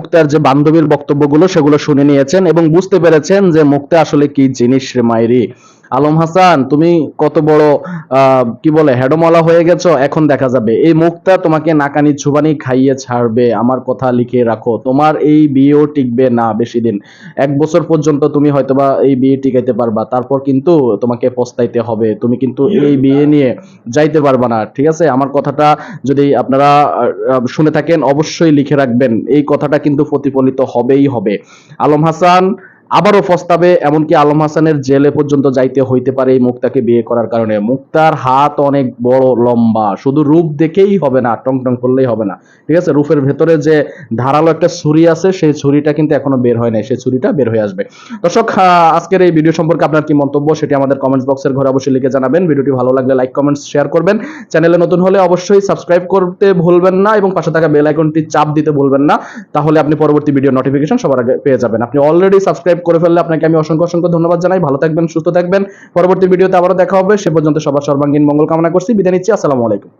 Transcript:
মুক্তার যে বান্ধবীর বক্তব্যগুলো সেগুলো শুনে নিয়েছেন এবং বুঝতে পেরেছেন যে মুক্তা আসলে কি জিনিস রে মাইরি। আলম হাসান, তুমি কত বড় কি বলে, হেডমলা হয়ে গেছো, এখন দেখা যাবে। এই মুক্তা তোমাকে নাকানি ছুবানি খাইয়ে ছাড়বে, আমার কথা লিখে রাখো। তোমার এই বিয়েও টিকবে না বেশি দিন। এক বছর পর্যন্ত তুমি হয়তোবা এই বিয়ে টিকাইতে পারবা, তারপর কিন্তু তোমাকে পস্তাইতে হবে। তুমি কিন্তু এই বিয়ে নিয়ে যাইতে পারবা না, ঠিক আছে? আমার কথাটা যদি আপনারা শুনে থাকেন, অবশ্যই লিখে রাখবেন। এই কথাটা কিন্তু প্রতিফলিত হবেই হবে। আলম হাসান আবারও ফস্তাবে, এমনকি আলম হাসানের জেলে পর্যন্ত যাইতে হইতে পারে এই মুক্তাকে বিয়ে করার কারণে। মুক্তার হাত অনেক বড়, লম্বা। শুধু রূপ দেখেই হবে না টং টং করলেই হবে না। ঠিক আছে? রূপের ভেতরে যে ধারালো একটা ছুরি আছে, সেই ছুরিটা কিন্তু এখনও বের হয় নাই। সেই ছুরিটা বের হয়ে আসবে। দর্শক আজকের এই ভিডিও সম্পর্কে আপনার কি মন্তব্য সেটি আমাদের কমেন্টস বক্সের ঘরে অবশ্যই লিখে জানাবেন। ভিডিওটি ভালো লাগলে লাইক কমেন্টস শেয়ার করবেন। চ্যানেলে নতুন হলে অবশ্যই সাবস্ক্রাইব করতে ভুলবেন না এবং পাশে থাকা বেল আইকনটি চাপ দিতে ভুলবেন না। তাহলে আপনি পরবর্তী ভিডিও নোটিফিকেশন সবার আগে পেয়ে যাবেন। আপনি অলরেডি সাবস্ক্রাইব করে ফেললে আপনাকে আমি অসংখ্য অসংখ্য ধন্যবাদ জানাই। ভালো থাকবেন, সুস্থ থাকবেন। পরবর্তী ভিডিওতে আবারও দেখা হবে। সে পর্যন্ত সবার সর্বাঙ্গীন মঙ্গল কামনা করছি। বিদায় নিচ্ছি। আসসালামু আলাইকুম।